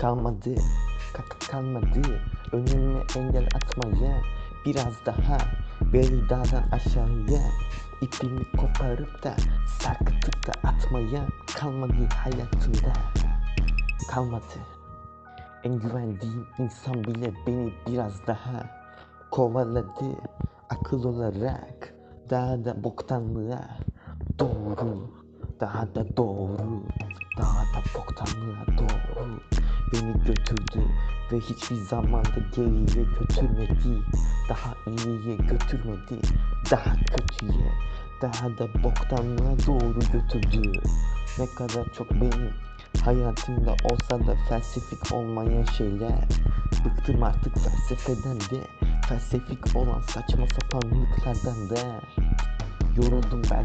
Kalmadı, kaka kalmadı. Önüme engel atmaya Biraz daha beni dağdan aşağıya İpimi koparıp da sarkıtıp da atmaya Kalmadı hayatımda. Kalmadı. En güvendiğim insan bile beni biraz daha Kovaladı. Akıl olarak Daha da boktanlığa Doğru Daha da doğru Daha da boktanlığa Beni götürdü ve hiçbir zaman da geriye götürmedi. Daha iyiye götürmedi Daha kötüye Daha da boktanlığa doğru götürdü. Ne kadar çok benim hayatımda olsa da felsefik olmayan şeyler Bıktım artık felsefeden de Felsefik olan saçma sapanlıklardan da Yoruldum belki